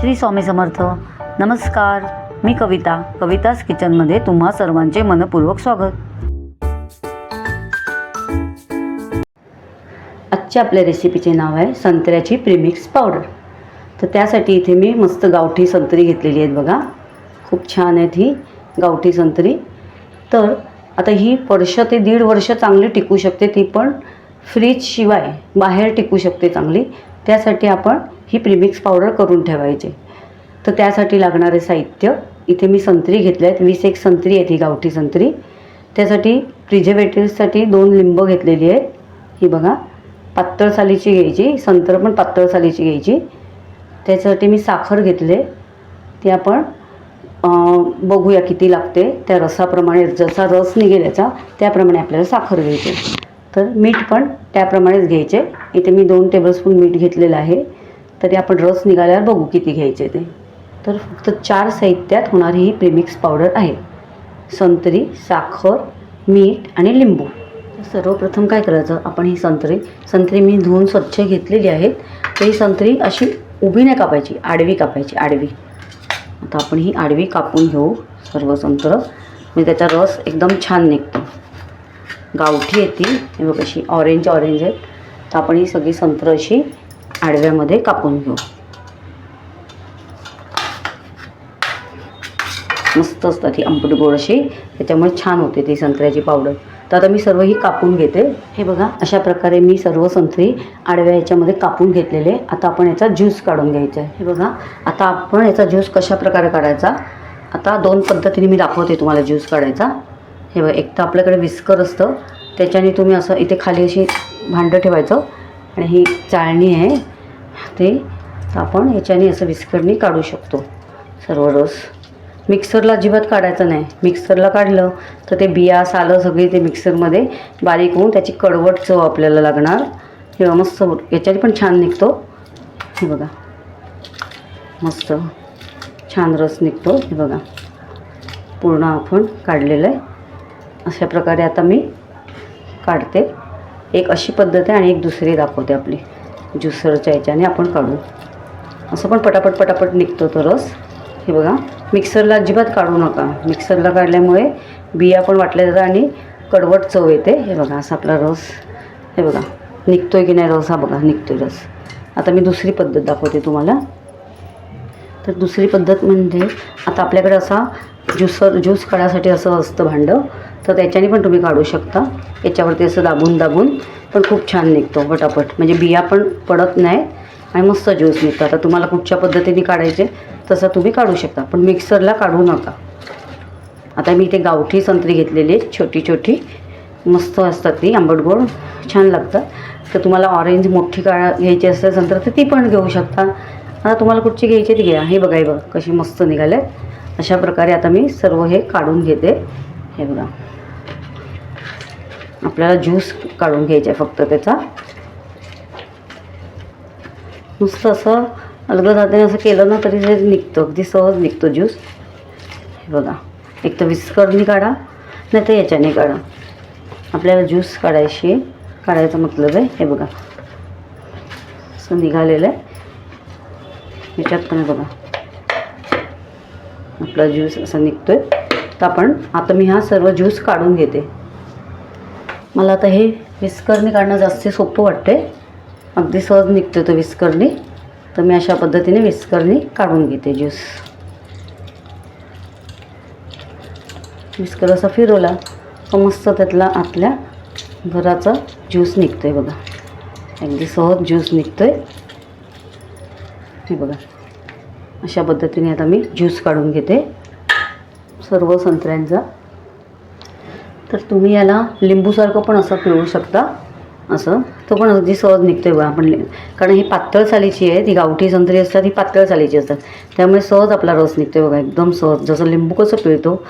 श्री स्वामी समर्थ. नमस्कार. मी कविता. कविताच किचनमध्ये तुम्हा सर्वांचे मनपूर्वक स्वागत. आजच्या आपल्या रेसिपीचे नाव आहे संत्र्याची प्रीमिक्स पावडर तर त्यासाठी इथे मी मस्त गावठी संत्री घेतलेली आहेत बघा. खूप छान आहेत ही गावठी संत्री. तर आता ही वर्ष ते दीड वर्ष चांगली टिकू शकते ती पण फ्रीजशिवाय बाहेर टिकू शकते चांगली. त्यासाठी आपण ही प्रीमिक्स पावडर करून ठेवायची. तर त्यासाठी लागणारे साहित्य इथे मी संत्री घेतले आहेत वीस एक संत्री आहेत ही गावठी संत्री. त्यासाठी प्रिझर्वेटिव्हसाठी दोन लिंब घेतलेली आहेत. ही बघा पातळ सालीची घ्यायची संत्र पण पातळ सालीची घ्यायची. त्याच्यासाठी मी साखर घेतले. ती आपण बघूया किती लागते. त्या रसाप्रमाणे जसा रस निघेल याचा त्याप्रमाणे आपल्याला साखर घ्यायची. तर मीठ पण त्याप्रमाणेच घ्यायचे. इथे मी दोन टेबलस्पून मीठ घेतलेलं आहे. तरी आपण रस निघाल्यावर बघू किती घ्यायचे ते. तर फक्त चार साहित्यात होणारी ही प्रीमिक्स पावडर आहे. संत्री साखर मीठ आणि लिंबू. सर्वप्रथम काय करायचं? आपण ही संत्री संत्री मी धुवून स्वच्छ घेतलेली आहेत. तर ही संत्री अशी उभी नाही कापायची आडवी कापायची आडवी. आता आपण ही आडवी कापून घेऊ सर्व संत्र. म्हणजे त्याचा रस एकदम छान निघतो. गावठी येतील. हे बघ अशी ऑरेंज ऑरेंज आहे तर आपण ही सगळी संत्र अशी आडव्यामध्ये कापून घेऊ. मस्त असतात ही आंबट गोड अशी त्याच्यामुळे छान होते ती संत्र्याची पावडर. तर आता मी सर्व ही कापून घेते. हे बघा अशा प्रकारे मी सर्व संत्री आडव्या याच्यामध्ये कापून घेतलेले. आता आपण याचा ज्यूस काढून घ्यायचा आहे. हे बघा आता आपण याचा ज्यूस कशा प्रकारे काढायचा? आता दोन पद्धतीने मी दाखवते तुम्हाला ज्यूस काढायचा. हे बघा एक तर आपल्याकडे विस्कर असतं त्याच्याने तुम्ही असं इथे खाली अशी भांडं ठेवायचं. आणि ही चाळणी आहे ते आपण याच्याने असं विस्करणी काढू शकतो. सर्व रस. मिक्सरला अजिबात काढायचं नाही. मिक्सरला काढलं तर ते बिया सालं सगळी ते मिक्सरमध्ये बारीक होऊन त्याची कडवट चव आपल्याला लागणार. हे मस्त याच्याने पण छान निघतो. हे बघा. मस्त छान रस निघतो. हे बघा. पूर्ण आपण काढलेलं आहे. अशा प्रकारे आता मी काढते. एक अशी पद्धत आहे आणि एक दुसरी दाखवते आपली. ज्युसरच्या याच्याने आपण काढू असं पण पटापट पटापट निघतो तो रस. हे बघा मिक्सरला अजिबात काढू नका. मिक्सरला काढल्यामुळे बिया पण वाटल्या जातात आणि कडवट चव येते. हे बघा असा आपला रस. हे बघा निघतोय की नाही रस? हा बघा निघतोय रस. आता मी दुसरी पद्धत दाखवते तुम्हाला. तर दुसरी पद्धत म्हणजे आता आपल्याकडे असा ज्युसर ज्यूस काढायसाठी असं असतं भांडं. तर त्याच्याने पण तुम्ही काढू शकता. याच्यावरती असं दाबून दाबून. पण खूप छान निघतो पटापट. म्हणजे बिया पण पडत नाही आणि मस्त ज्यूस निघतो. आता तुम्हाला कुठच्या पद्धतीने काढायचे तसं तुम्ही काढू शकता. पण मिक्सरला काढू नका. आता मी इथे गावठी संत्री घेतलेली आहे छोटी छोटी. मस्त असतात ती. आंबट गोड. छान लागतात. तर तुम्हाला ऑरेंज मोठी काळा घ्यायची असेल संत्र तर ती पण घेऊ शकता. आता तुम्हाला कुठची घ्यायची ती घ्या. हे बघा हे बघा. कशी मस्त निघाले अशा प्रकारे आता मी सर्व हे काढून घेते. हे बघा. आपल्याला ज्यूस काढून घ्यायचा आहे फक्त त्याचा. नुसतं असं अलगद हाताने असं केलं ना तरी ते निघतं अगदी सहज निघतो ज्यूस हे बघा एक तर विस्करनी काढा नाही तर याच्याने काढा. आपल्याला ज्यूस काढायची आहे काढायचं मतलब आहे हे बघा. असं निघालेलं आहे. याच्यात पण बघा. आपला ज्यूस असा आहे तर आपण आता मी हा सर्व ज्यूस काढून घेते. मला आता हे विस्करणी काढणं जास्त सोपं वाटते अगदी सहज निघतो तो विस्करणी तर मी अशा पद्धतीने विस्करणी काढून घेते ज्यूस विस्कर असा फिरवला तर मस्त त्यातला आतल्या घराचा ज्यूस निघतोय बघा. अगदी सहज ज्यूस निघतोय. हे बघा. अशा पद्धतीने आता मी ज्यूस काढून घेते. सर्व संत्र्यांचा तर तुम्ही याला लिंबूसारखं पण असं पिळू शकता. असं. तो पण अगदी सहज निघतो बघा. आपण कारण ही पातळ सालीची आहे ती गावठी संत्री असतात ही पातळ सालीची असतात. त्यामुळे सहज आपला रस निघतोय बघा. एकदम सहज. जसं लिंबू कसं पिळतो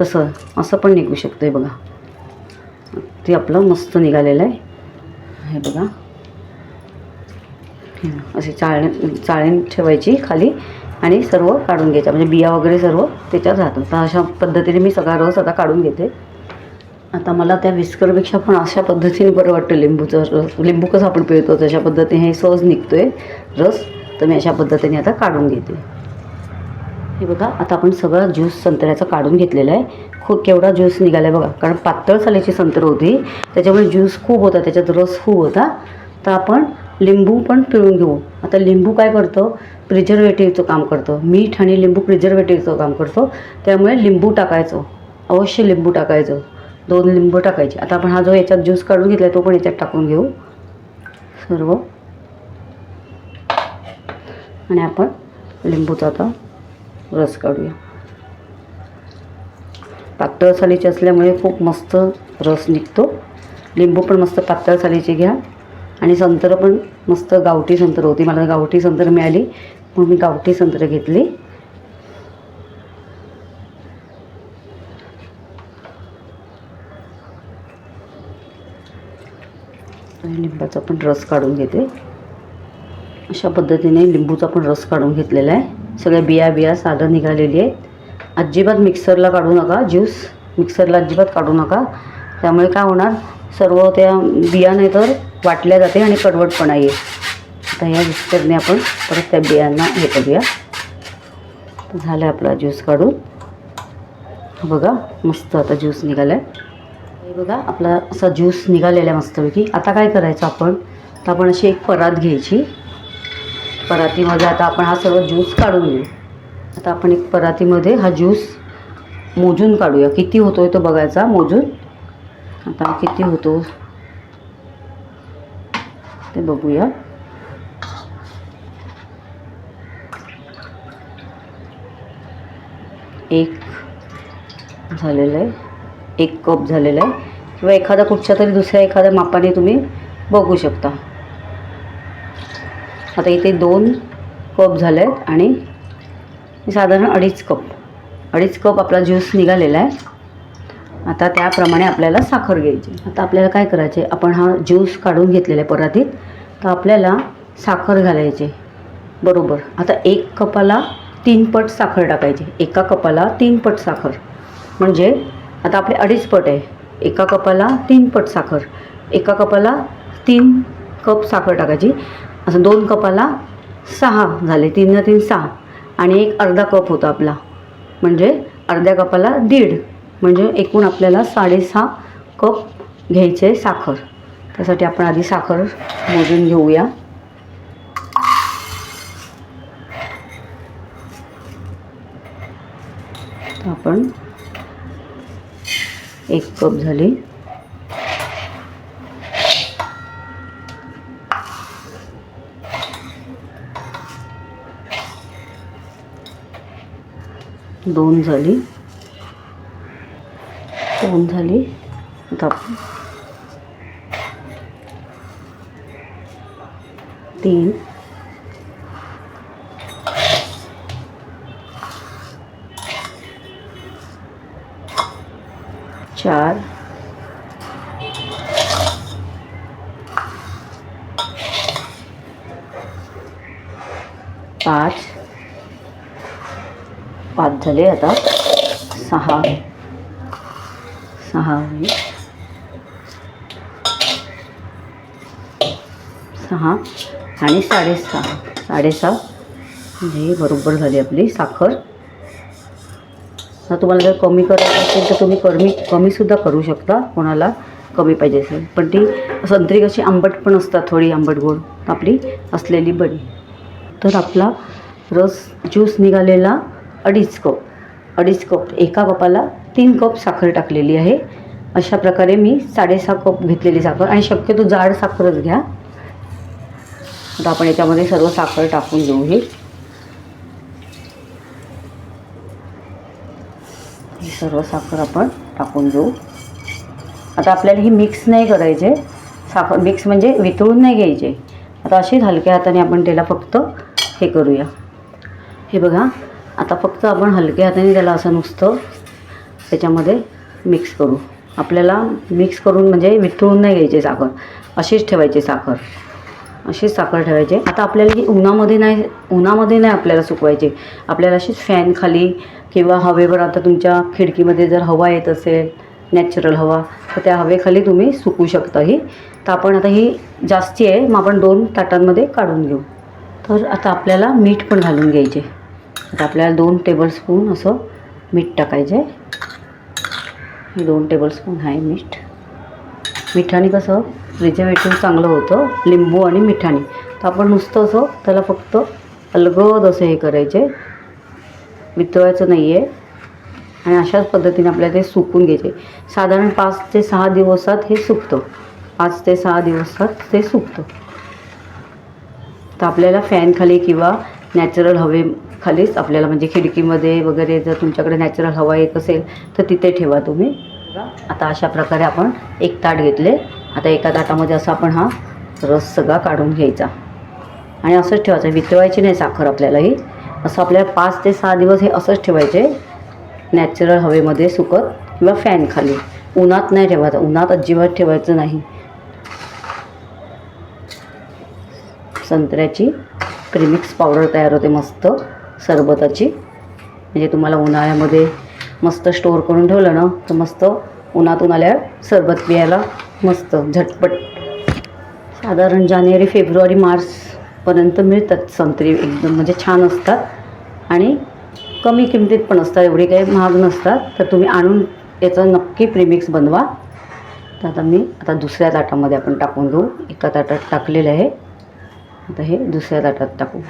तसं. असं पण निघू शकतो आहे बघा. ते आपलं मस्त निघालेलं आहे. हे बघा. असे बघा. अशी ठेवायची खाली आणि सर्व काढून घ्यायच्या म्हणजे बिया वगैरे सर्व त्याच्यात राहतात. तर अशा पद्धतीने मी सगळा रस आता काढून घेते. आता मला त्या विस्करपेक्षा पण अशा पद्धतीने बरं वाटतं लिंबूचं रस. लिंबू कसं आपण पिळतो तशा पद्धतीने हे सहज निघतो आहे रस. तर मी अशा पद्धतीने आता काढून घेते. हे बघा आता आपण सगळा ज्यूस संत्र्याचा काढून घेतलेला आहे. खूप केवढा ज्यूस निघाला आहे बघा कारण पातळ सालीची संत्र होती. त्याच्यामुळे ज्यूस खूप होता त्याच्यात रस खूप होता. तर आपण लिंबू पण पिळून घेऊ. आता लिंबू काय करतं? प्रिझर्वेटिव्हचं काम करतं. मीठ आणि लिंबू प्रिझर्वेटिव्हचं काम करतो. त्यामुळे लिंबू टाकायचं. अवश्य लिंबू टाकायचं. दोन लिंबू टाकायचे. आता आपण हा जो याच्यात ज्यूस काढून घेतला तो पण याच्यात टाकून घेऊ. सर्व. आणि आपण लिंबूचा आता रस काढूया. पातळ सालीची असल्यामुळे खूप मस्त रस निघतो. लिंबू पण मस्त पातळ सालीची घ्या. आणि संत्रं पण मस्त गावठी संत्रं होती. मला गावठी संत्र मिळाली म्हणून मी गावठी संत्रं घेतली. लिंबाचा पण रस काढून घेते. अशा पद्धतीने लिंबूचा पण रस काढून घेतलेला आहे. सगळ्या बिया बिया साधं निघालेली आहेत. अजिबात मिक्सरला काढू नका ज्यूस. मिक्सरला अजिबात काढू नका. त्यामुळे काय होणार? सर्व त्या बिया नाही तर वाटल्या जाते आणि कडवटपणा येईल. आता या मिक्सरने आपण परत त्या बियांना हे करूया. झालं आपला ज्यूस काढून. बघा मस्त आता ज्यूस निघाला आहे बघा आपला असा ज्यूस निघालेला आहे मस्तपैकी. आता काय करायचं आपण? तर आपण अशी एक परात घ्यायची. परातीमध्ये आता आपण हा सर्व ज्यूस काढून घेऊ. आता आपण एक परातीमध्ये हा ज्यूस मोजून काढूया. किती होतो आहे तो बघायचा मोजून. आता किती होतो? ते बघूया. एक झालेलं आहे. एक कप झालेला आहे. किंवा एखादा कुठच्या तरी दुसऱ्या एखाद्या मापाने तुम्ही बघू शकता. आता इथे दोन कप झाले आहेत आणि साधारण अडीच कप. अडीच कप आपला ज्यूस निघालेला आहे. आता त्याप्रमाणे आपल्याला साखर घ्यायची. आता आपल्याला काय करायचे? आपण हा ज्यूस काढून घेतलेला आहे परातीत. तर आपल्याला साखर घालायची. बरोबर. आता एक कपाला तीन पट साखर टाकायची. एका कपाला तीन पट साखर. म्हणजे आता आपले अडीच पट आहे. एका कपाला तीन पट साखर. एका कपाला तीन कप साखर टाकायची. असं दोन कपाला सहा झाले. तीन तीन सहा. आणि एक अर्धा कप होता आपला. म्हणजे अर्ध्या कपाला दीड. म्हणजे एकूण आपल्याला साडेसहा कप घ्यायचे साखर. त्यासाठी आपण आधी साखर मोजून घेऊया. आपण एक कप झाली. दोन झाली. दोन झाली. आता तीन. चार. पाच. पाच झाले आता. सहा. सहा आहे. सहा आणि साडेसहा. साडेसहा. म्हणजे बरोबर झाली आपली साखर. आता तुम्हाला जर कमी करायचं असेल तर तुम्ही कमी कमीसुद्धा करू शकता. कोणाला कमी पाहिजे असेल. पण ती संत्री कशी आंबट पण असतात थोडी आंबट गोड. आपली असलेली बरी तर आपला रस ज्यूस निघालेला अडीच कप. अडीच कप. एका कपाला तीन कप साखर टाकलेली आहे. अशा प्रकारे मी साडेसहा कप घेतलेली साखर. आणि शक्यतो जाड साखरच घ्या. आता आपण याच्यामध्ये सर्व साखर टाकून घेऊ ही. सर्व साखर आपण टाकून देऊ. आता आपल्याला ही मिक्स नाही करायचे. साखर मिक्स म्हणजे वितळून नाही घ्यायचे. आता अशीच हलक्या हाताने आपण त्याला फक्त हे करूया. हे बघा आता फक्त आपण हलक्या हाताने त्याला असं नुसतं त्याच्यामध्ये मिक्स करू. आपल्याला मिक्स करून म्हणजे वितळून नाही घ्यायची साखर. अशीच ठेवायची साखर. अशीच साखर ठेवायची. आता आपल्याला ही उन्हामध्ये नाही उन्हामध्ये नाही आपल्याला सुकवायची. आपल्याला अशीच फॅन खाली किंवा हवेवर आता तुमच्या खिडकीमध्ये जर हवा येत असेल नॅचरल हवा तर त्या हवेखाली तुम्ही सुकू शकता ही तर आपण आता ही जास्ती आहे मग आपण दोन ताटांमध्ये काढून घेऊ. तर आता आपल्याला मीठ पण घालून घ्यायचे. आता आपल्याला दोन टेबलस्पून असं मीठ टाकायचे हे दोन टेबलस्पून आहे मीठ. मिठाने कसं प्रिझर्वेटिव्ह चांगलं होतं लिंबू आणि मिठाने. तर आपण नुसतं असं त्याला फक्त अलगद असं हे करायचे. वितळायचं नाही आहे आणि अशाच पद्धतीने आपल्याला ते सुकून घ्यायचे. साधारण पाच ते सहा दिवसात हे सुकतं. पाच ते सहा दिवसात ते सुकतं. तर आपल्याला फॅनखाली किंवा नॅचरल हवेखालीच आपल्याला म्हणजे खिडकीमध्ये वगैरे जर तुमच्याकडे नॅचरल हवा येत असेल तर तिथे ठेवा तुम्ही. आता अशा प्रकारे आपण एक ताट घेतले. आता एका ताटामध्ये असा आपण हा रस सगळा काढून घ्यायचा. आणि असंच ठेवायचं. वितळवायची नाही साखर आपल्याला ही. असं आपल्याला पाच ते सहा दिवस हे असंच ठेवायचे. नॅचरल हवेमध्ये सुकत किंवा फॅन खाली. उन्हात नाही ठेवायचं. उन्हात अजिबात ठेवायचं नाही. संत्र्याची प्रिमिक्स पावडर तयार होते मस्त. सरबताची. म्हणजे तुम्हाला उन्हाळ्यामध्ये मस्त स्टोअर करून ठेवलं ना तर मस्त उन्हातून आल्यावर सरबत पियायला मस्त झटपट. साधारण जानेवारी फेब्रुवारी मार्च पर्यंत मिळतात संत्री एकदम म्हणजे छान असतात. आणि कमी किमतीत पण असतात एवढी काही महाग नसतात. तर तुम्ही आणून याचं नक्की प्रीमिक्स बनवा. तर आता मी आता दुसऱ्या ताटामध्ये आपण टाकून घेऊ एका ताटात टाकलेलं आहे. आता हे दुसऱ्या ताटात टाकू.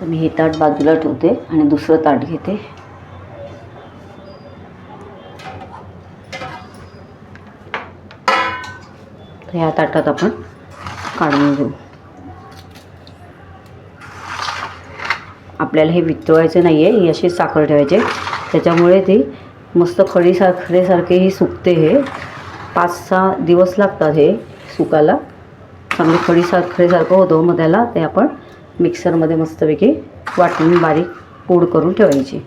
तर मी हे ताट बाजूला ठेवते आणि दुसरं ताट घेते. तर ह्या ताटात आपण काढून घेऊ. आपल्याला हे वितळवायचं नाही आहे ही अशी साखर ठेवायची. त्याच्यामुळे ती मस्त खडी साखरेसारखे ही सुकते हे. पाच सहा दिवस लागतात हे सुकायला. चांगली खडी साखरेसारखं होतं मग त्याला ते आपण मिक्सरमध्ये मस्तपैकी वाटून बारीक पूड करून ठेवायची.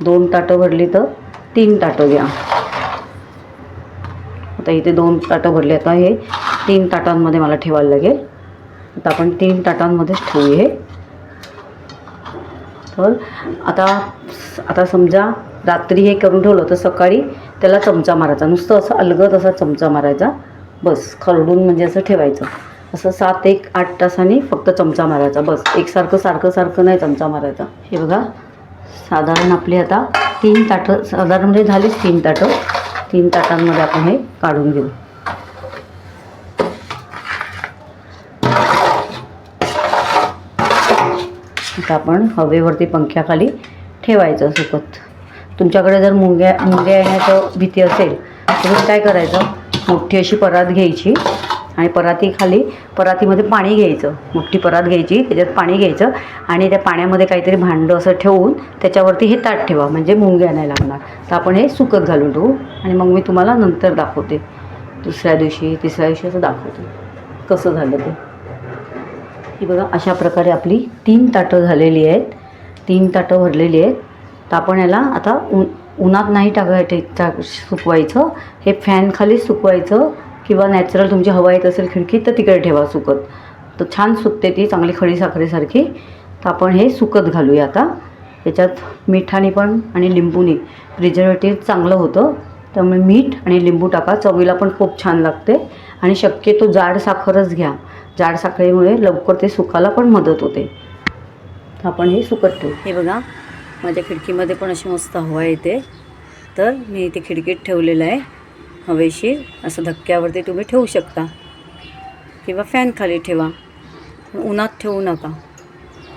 दोन ताटं भरली तर तीन ताटं घ्या. आता इथे दोन ताटं भरली. आता हे तीन ताटांमध्ये मला ठेवायला लागेल. आता आपण तीन ताटांमध्येच ठेवू हे तर आता आता समजा रात्री हे करून ठेवलं तर सकाळी त्याला चमचा मारायचा. नुसतं असं अलगद असा चमचा मारायचा. बस खरडून म्हणजे असं ठेवायचं. असं सात एक आठ तासाने फक्त चमचा मारायचा. बस एकसारखं सारखं सारखं नाही चमचा मारायचा. हे बघा साधारण आपली आता तीन ताटं साधारण म्हणजे झालीच तीन ताटं. तीन ताटांमध्ये आपण हे काढून घेऊ. आता आपण हवेवरती पंख्याखाली ठेवायचं सुकत तुमच्याकडे जर मुंग्या मुंग्या येण्याचं भीती असेल तर काय करायचं? मोठी अशी परात घ्यायची आणि परातीखाली परातीमध्ये पाणी घ्यायचं. मोठी परात घ्यायची त्याच्यात पाणी घ्यायचं आणि त्या पाण्यामध्ये काहीतरी भांडं असं ठेवून त्याच्यावरती हे ताट ठेवा म्हणजे मुंग्या नाही लागणार. तर आपण हे सुकत घालून ठेवू आणि मग मी तुम्हाला नंतर दाखवते. दुसऱ्या दिवशी तिसऱ्या दिवशी असं दाखवते. कसं झालं ते? ही बघा अशा प्रकारे आपली तीन ताटं झालेली आहेत. तीन ताटं भरलेली आहेत. तर आपण याला आता उ उन्हात नाही टाकाय टाक सुकवायचं. हे फॅनखाली सुकवायचं किंवा नॅचरल तुमची हवा येत असेल खिडकीत तर तिकडे ठेवा सुकत. तर छान सुकते ती चांगली खडी साखरेसारखी. तर आपण हे सुकत घालूया आता. त्याच्यात मिठाने पण आणि लिंबूने. प्रिझर्वेटिव्ह चांगलं होतं. त्यामुळे मीठ आणि लिंबू टाका. चवीला पण खूप छान लागते. आणि शक्यतो जाड साखरच घ्या. जाड साखळीमुळे लवकर ते सुकायला पण मदत होते. आपण हे सुकत ठेवू. हे बघा माझ्या खिडकीमध्ये पण अशी मस्त हवा येते. तर मी इथे खिडकीत ठेवलेलं आहे. हवेशीर असं धक्क्यावरती तुम्ही ठेवू शकता. किंवा फॅन खाली ठेवा. उन्हात ठेवू नका.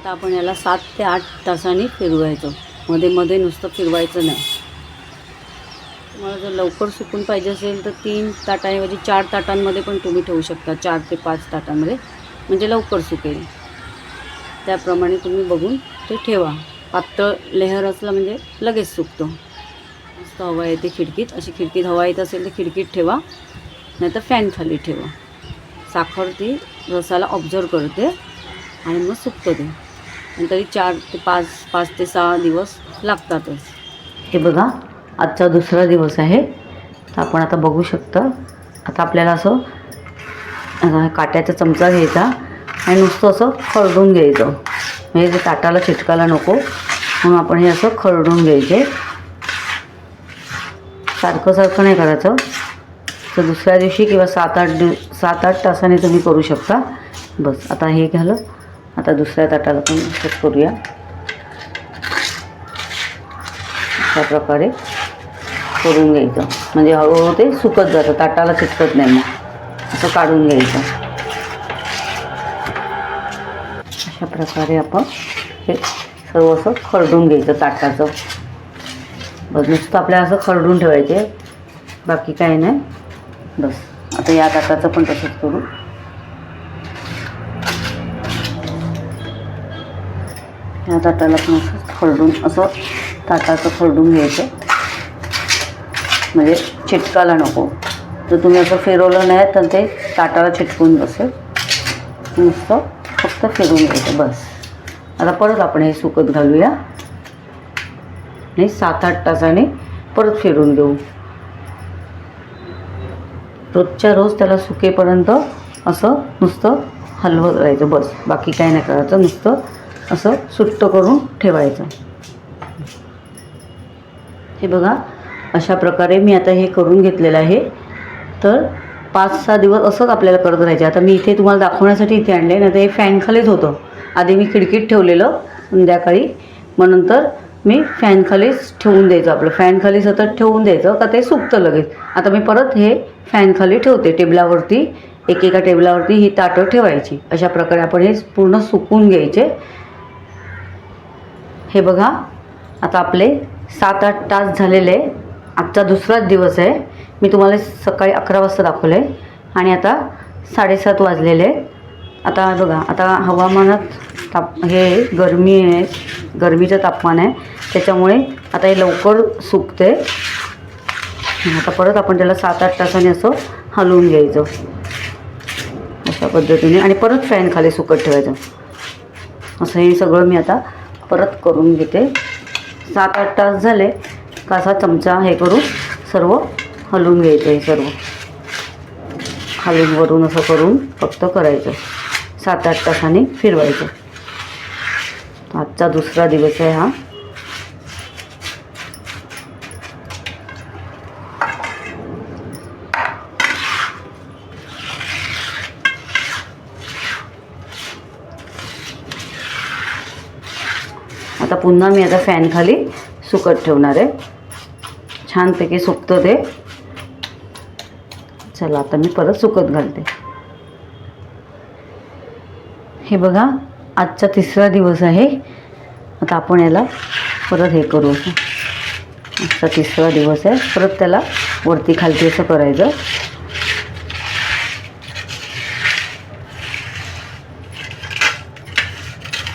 तर आपण याला सात ते आठ तासांनी फिरवायचं. मध्ये मध्ये नुसतं फिरवायचं नाही. तुम्हाला जर लवकर सुकून पाहिजे असेल तर तीन ताटांऐवजी चार ताटांमध्ये पण तुम्ही ठेवू शकता. चार ते पाच ताटांमध्ये. म्हणजे लवकर सुकेल. त्याप्रमाणे तुम्ही बघून ते ठेवा. पातळ लेहर असला म्हणजे लगेच सुकतो. मस्त हवा येते खिडकीत. अशी खिडकीत हवा येत असेल तर खिडकीत ठेवा. नाहीतर फॅन खाली ठेवा. साखर ती रसाला ऑब्झर्व करते आणि मग सुकतं ते. आणि तरी चार ते पाच पाच ते सहा दिवस लागतातच. हे बघा. आजचा दुसरा दिवस आहे. तर आपण आता बघू शकता. आता आपल्याला असं आता काट्याचा चमचा घ्यायचा आणि नुसतं असं खरडून घ्यायचं. म्हणजे ते ताटाला चिटकायला नको म्हणून आपण हे असं खरडून घ्यायचे. सारखं सारखं नाही करायचं. तर दुसऱ्या दिवशी किंवा सात आठ दिव सात आठ तासाने तुम्ही करू शकता. बस आता हे झालं आता दुसऱ्या ताटाला पण करूया. अशा प्रकारे. करून घ्यायचं. म्हणजे हळूहळू ते सुकत जातं ताटाला चिटकत नाही मग. असं काढून घ्यायचं. अशा प्रकारे आपण हे सर्व असं खरडून घ्यायचं ताटाचं. बस नुसतं आपल्याला असं खरडून ठेवायचे. बाकी काही नाही. बस आता या ताटाचं पण तसंच करू. या ताटाला पण असं खरडून असं ताटाचं खरडून घ्यायचं. म्हणजे चिटकायला नको. जर तुम्ही असं फिरवलं नाही तर ते ताटाला चिटकून बसेल. नुसतं फक्त फिरून घ्यायचं बस. आता परत आपण हे सुकत घालूया. आणि सात आठ तासाने परत फिरून घेऊ. रोजच्या रोज त्याला सुकेपर्यंत असं नुसतं हलवत राहायचं बस. बाकी काय नाही करायचं नुसतं असं सुट्ट करून ठेवायचं. हे बघा अशा प्रकारे मी आता हे करून घेतलेलं आहे. तर पाच सहा दिवस असंच आपल्याला करत राहायचे. आता मी इथे तुम्हाला दाखवण्यासाठी इथे आणले नाही तर हे फॅनखालीच होतं. आधी मी खिडकीत ठेवलेलं संध्याकाळी. मग नंतर मी फॅनखालीच ठेवून द्यायचं आपलं. फॅनखाली सतत ठेवून द्यायचं का ते सुकतं लगेच. आता मी परत हे फॅनखाली ठेवते टेबलावरती. एकेका टेबलावरती ही ताटं ठेवायची. अशा प्रकारे आपण हे पूर्ण सुकून घ्यायचे. हे बघा आता आपले सात आठ तास झालेले. आजचा दुसराच दिवस आहे. मी तुम्हाला सकाळी अकरा वाजता दाखवलं आहे आणि आता साडेसात वाजलेले आहेत. आता बघा आता हवामानात ताप हे गरमी आहे. गरमीचं तापमान आहे. त्याच्यामुळे आता हे लवकर सुकते. आता परत आपण त्याला सात आठ तासाने असं हलवून घ्यायचं. अशा पद्धतीने. आणि परत फॅन खाली सुकत ठेवायचं. असं हे सगळं मी आता परत करून घेते. सात आठ तास झाले. कसा चमचा हे करून सर्व हलवून घ्यायचं हे सर्व. खालून वरून असं करून फक्त करायचं. सात आठ तासाने फिरवायचं. आजचा दुसरा दिवस आहे हा. आता पुन्हा मी आता फॅन खाली सुकत ठेवणार आहे. छानपैकी सुकतं ते. चला आता मी परत सुकत घालते. हे बघा आजचा तिसरा दिवस आहे. आता आपण याला परत हे करू. असं आजचा तिसरा दिवस आहे. परत त्याला वरती खालती असं करायचं.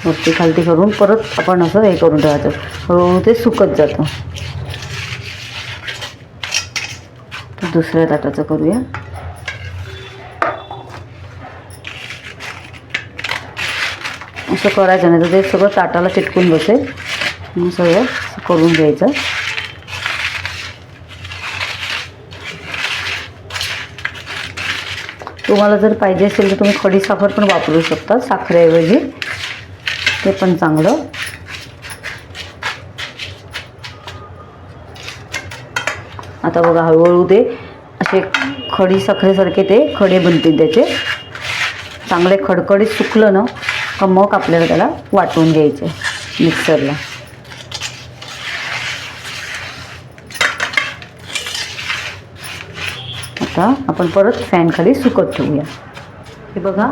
वरती खालती करून परत आपण असं हे करून ठेवायचं. हळूहळू ते सुकत जातं. तर दुसऱ्या ताटाचं करूया. असं करायचं नाही तर ते सगळं ताटाला चिटकून बसेल मग सगळं करून घ्यायचं. तुम्हाला जर पाहिजे असेल तर तुम्ही खडी साखर पण वापरू शकता साखरेऐवजी. ते पण चांगलं. आता बघा हळूहळू ते असे खडी साखरेसारखे ते खडे बनतील त्याचे. चांगले खडखडीत सुकलं ना का मग आपल्याला त्याला वाटून घ्यायचे मिक्सरला. आता आपण परत फॅन खाली सुकत ठेवूया. हे बघा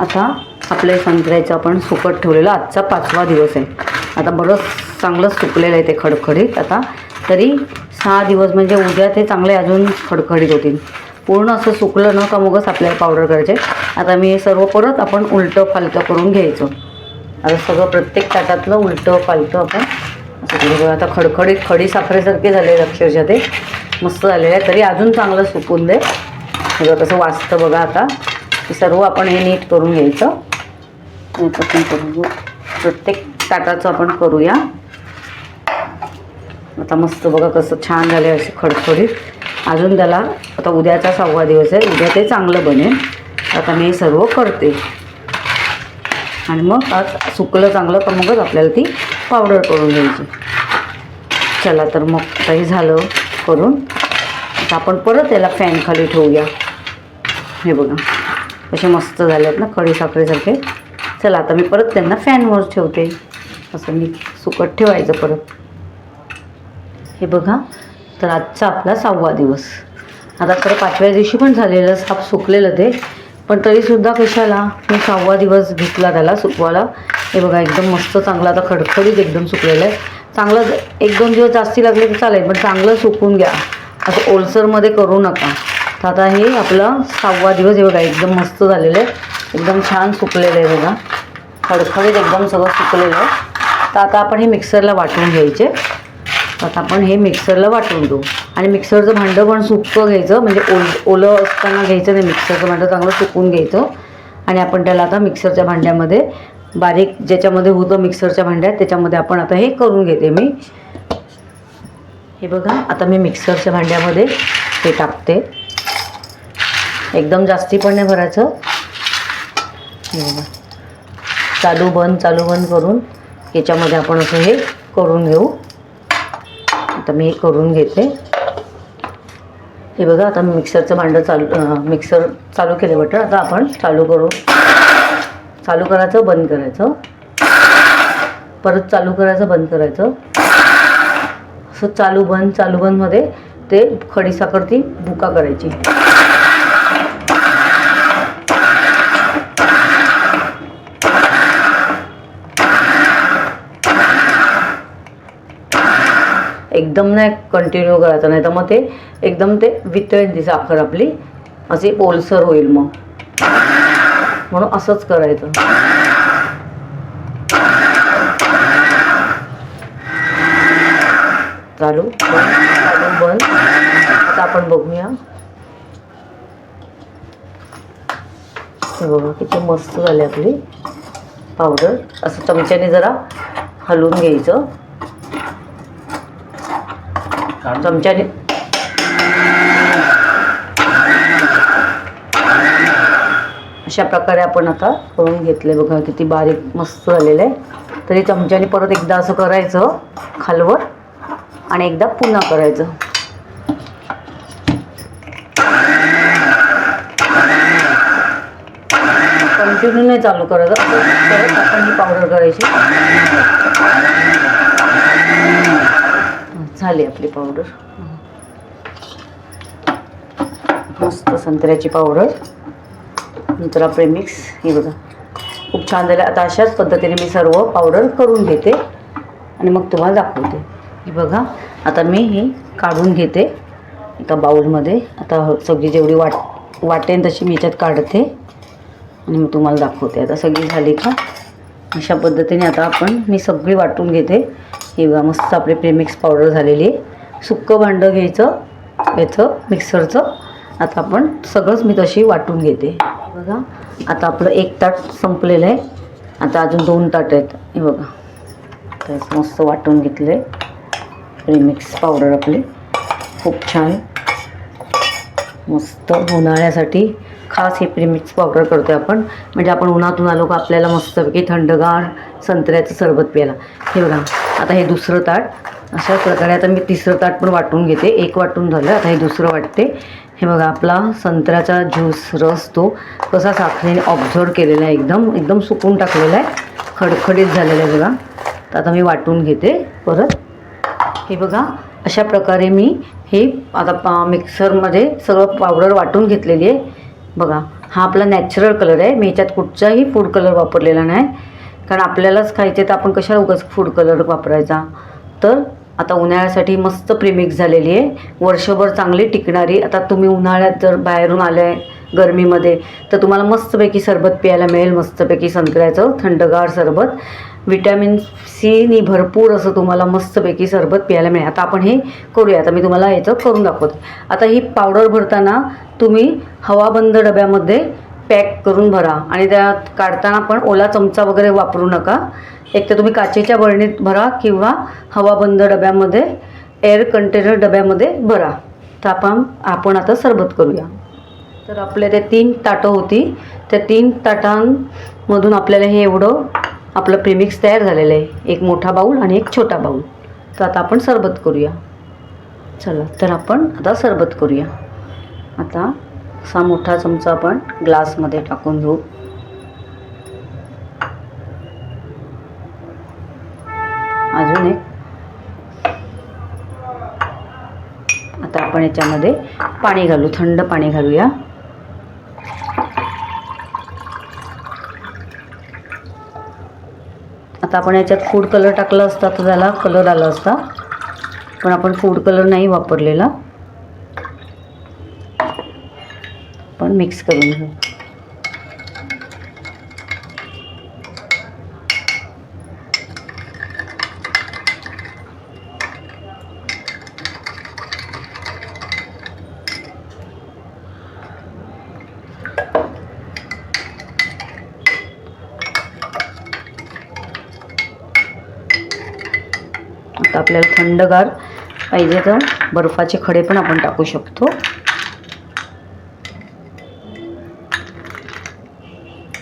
आता आपल्या संत्र्याचं आपण सुकट ठेवलेलं आजचा पाचवा दिवस आहे. आता बरंच चांगलं सुकलेलं आहे ते खडखडीत. आता तरी सहा दिवस म्हणजे उद्या ते चांगले अजून खडखडीत होतील. पूर्ण असं सुकलं न का मगच आपल्याला पावडर करायचे आता मी हे सर्व परत आपण उलटं फालतं करून घ्यायचं. आता सगळं प्रत्येक ताटातलं उलटं फालतं आपण असं करू. बघा आता खडखडीत खडी साखरेसारखे झाले अक्षरशः ते. मस्त झालेले आहे तरी अजून चांगलं सुकून दे. सगळं कसं वाचतं बघा आता. हे सर्व आपण हे नीट करून घ्यायचं. करून घेऊ प्रत्येक ताटाचं आपण करूया. आता मस्त बघा कसं छान झाले असे खडखडीत. अजून त्याला आता उद्याचा सहावा दिवस आहे उद्या ते चांगलं बनेल. आता मी सर्व करते. आणि मग आज सुकलं चांगलं तर मगच आपल्याला ती पावडर करून घ्यायची. चला तर मग आता हे झालं करून. आता आपण परत याला फॅन खाली ठेवूया. हे बघा असे मस्त झाले आहेत ना कढी साखरेसारखे. चला आता मी परत त्यांना फॅनवर ठेवते. असं मी सुकट ठेवायचं परत. हे बघा तर आजचा आपला सहावा दिवस. आता खरं पाचव्या दिवशी पण झालेलं साप सुकलेलं ते पण तरीसुद्धा कशाला? मी सहावा दिवस घेतला त्याला सुकवायला. हे बघा एकदम मस्त चांगला आता खडखडीत एकदम सुकलेलं आहे. चांगलं एक दोन दिवस जास्ती लागले तर चालेल पण चांगलं सुकून घ्या. असं ओलसरमध्ये करू नका. तर आता हे आपलं सहावा दिवस हे बघा एकदम मस्त झालेलं आहे. एकदम छान सुकलेलं आहे बघा. खडखडीत एकदम सगळं सुकलेलं आहे. तर आता आपण हे मिक्सरला वाटून घ्यायचे. आता आपण हे मिक्सरला वाटून देऊ. आणि मिक्सरचं भांडं पण सुकं घ्यायचं म्हणजे ओल ओलं असताना घ्यायचं नाही मिक्सरचं भांडं चांगलं सुकून घ्यायचं. आणि आपण त्याला आता मिक्सरच्या भांड्यामध्ये बारीक ज्याच्यामध्ये होतं मिक्सरच्या भांड्यात त्याच्यामध्ये आपण आता हे करून घेते मी. हे बघा आता मी मिक्सरच्या भांड्यामध्ये हे टाकते. एकदम जास्ती पण नाही भरायचं. चालू बंद चालू बंद करून याच्यामध्ये आपण असं हे करून घेऊ. आता मी हे करून घेते. हे बघा आता मिक्सरचं भांडं चालू मिक्सर चालू केलं बटर. आता आपण चालू करू. चालू करायचं बंद करायचं. परत चालू करायचं बंद करायचं. असं चालू बंद चालू बंदमध्ये ते खडीसाखर ती बुका करायची. एकदम नाही कंटिन्यू करायचं नाही तर मग ते एकदम ते वितळेल ती साखर आपली. अशी ओलसर होईल मग. म्हणून असंच करायचं. चालू. चालू बंद. आता आपण बघूया. हे बघा किती मस्त झाली आपली पावडर असं चमच्याने जरा हलवून घ्यायचं. चमच्याने अशा प्रकारे आपण आता करून घेतले बघा किती बारीक मस्त झालेलं आहे. तरी चमच्याने परत एकदा असं करायचं खालवर आणि एकदा पुन्हा करायचं. कंटिन्यू नाही चालू करायचं. आपण ही पावडर करायची. झाली आपली पावडर मस्त संत्र्याची पावडर नंतर आपले मिक्स हे बघा. खूप छान झालं. आता अशाच पद्धतीने मी सर्व पावडर करून घेते आणि मग तुम्हाला दाखवते. हे बघा. आता मी हे काढून घेते. एका बाउलमध्ये आता सगळी जेवढी वाट वाटेन तशी मी याच्यात काढते. आणि मी तुम्हाला दाखवते. आता सगळी झाली का? अशा पद्धतीने आता आपण मी सगळी वाटून घेते. हे बघा मस्त आपली प्रेमिक्स पावडर झालेली आहे. सुक्कं भांडं घ्यायचं याचं मिक्सरचं आता आपण सगळंच मी तशी वाटून घेते. बघा आता आपलं एक ताट संपलेलं आहे. आता अजून दोन ताट आहेत. हे बघा त्याचं मस्त वाटून घेतलं. आहे प्रेमिक्स पावडर आपली. खूप छान. मस्त उन्हाळ्यासाठी खास हे प्रीमिक्स पावडर करतो आहे आपण. म्हणजे आपण उन्हातून आलो का आपल्याला मस्तपैकी थंडगार संत्र्याचं सरबत प्यायला. हे बघा. आता हे दुसरं ताट अशा प्रकारे आता मी तिसरं ताट पण वाटून घेते. एक वाटून झालं आता हे दुसरं वाटते. हे बघा आपला संत्र्याचा ज्यूस रस तो कसा साखरेने ऑब्झर्व केलेला आहे एकदम एकदम सुकून टाकलेला आहे. खडखडीत झालेला आहे बघा. तर आता मी वाटून घेते परत. हे बघा अशा प्रकारे मी हे आता पा मिक्सरमध्ये सगळं पावडर वाटून घेतलेली आहे. बघा हा आपला नॅचरल कलर आहे. मी याच्यात कुठचाही फूड कलर वापरलेला नाही. कारण आपल्यालाच खायचे तर आपण कशाला उगाच फूड कलर वापरायचा? तर आता उन्हाळ्यासाठी मस्त प्रिमिक्स झालेली आहे. वर्षभर चांगली टिकणारी. आता तुम्ही उन्हाळ्यात जर बाहेरून आले गरमीमध्ये तर तुम्हाला मस्तपैकी सरबत प्यायला मिळेल. मस्तपैकी संत्र्याचं थंडगार सरबत. विटॅमिन सीनी भरपूर असं तुम्हाला मस्तपैकी सरबत प्यायला मिळेल. आता आपण हे करूया. आता मी तुम्हाला याचं करून दाखवते. आता ही पावडर भरताना तुम्ही हवाबंद डब्यामध्ये पॅक करून भरा. आणि त्यात काढताना पण ओला चमचा वगैरे वापरू नका. एक तर तुम्ही काचेच्या बरणीत भरा किंवा हवाबंद डब्यामध्ये एअर कंटेनर डब्यामध्ये भरा. तर आपण आपण आता सरबत करूया. तर आपल्या त्या तीन ताटं होती. त्या तीन ताटांमधून आपल्याला हे एवढं आपलं प्रिमिक्स तयार झालेलं आहे. एक मोठा बाऊल आणि एक छोटा बाऊल तर आता आपण सरबत करूया. चला तर आपण आता सरबत करूया. आता असा मोठा चमचा आपण ग्लासमध्ये टाकून घेऊ. अजून एक. आता आपण याच्यामध्ये पाणी घालू थंड पाणी घालूया. आता आपण याच्यात फूड कलर टाकला असता तर त्याला कलर आला असता. पण आपण फूड कलर नाही वापरलेला. मिक्स करून घेऊ. आता आपल्याला थंडगार पाहिजे तर बर्फाचे खडे पण आपण टाकू शकतो.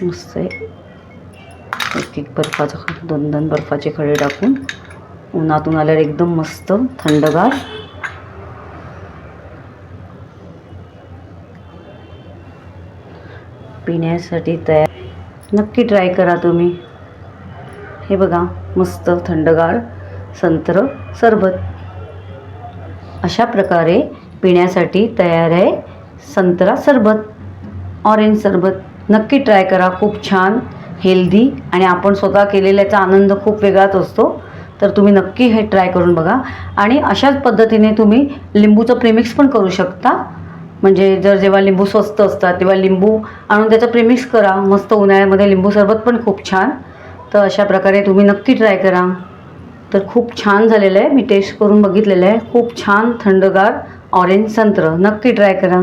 मस्त आहे एक एक बर्फाचा दोन दोन बर्फाचे खडे टाकून उन्हातून आल्यावर एकदम मस्त थंडगार. पिण्यासाठी तयार. नक्की ट्राय करा तुम्ही. हे बघा मस्त थंडगार संत्र सरबत. अशा प्रकारे पिण्यासाठी तयार आहे संत्रा सरबत ऑरेंज सरबत. नक्की ट्राय करा. खूप छान हेल्दी आणि आपण स्वतः केलेल्याचा आनंद खूप वेगळाच असतो. तर तुम्ही नक्की हे ट्राय करून बघा. आणि अशाच पद्धतीने तुम्ही लिंबूचं प्रेमिक्स पण करू शकता. म्हणजे जर जेव्हा लिंबू स्वस्त असतात तेव्हा लिंबू आणून त्याचं प्रेमिक्स करा. मस्त उन्हाळ्यामध्ये लिंबू सरबत पण खूप छान. तर अशा प्रकारे तुम्ही नक्की ट्राय करा. तर खूप छान झालेलं आहे. मी टेस्ट करून बघितलेलं आहे. खूप छान थंडगार ऑरेंज संत्र. नक्की ट्राय करा.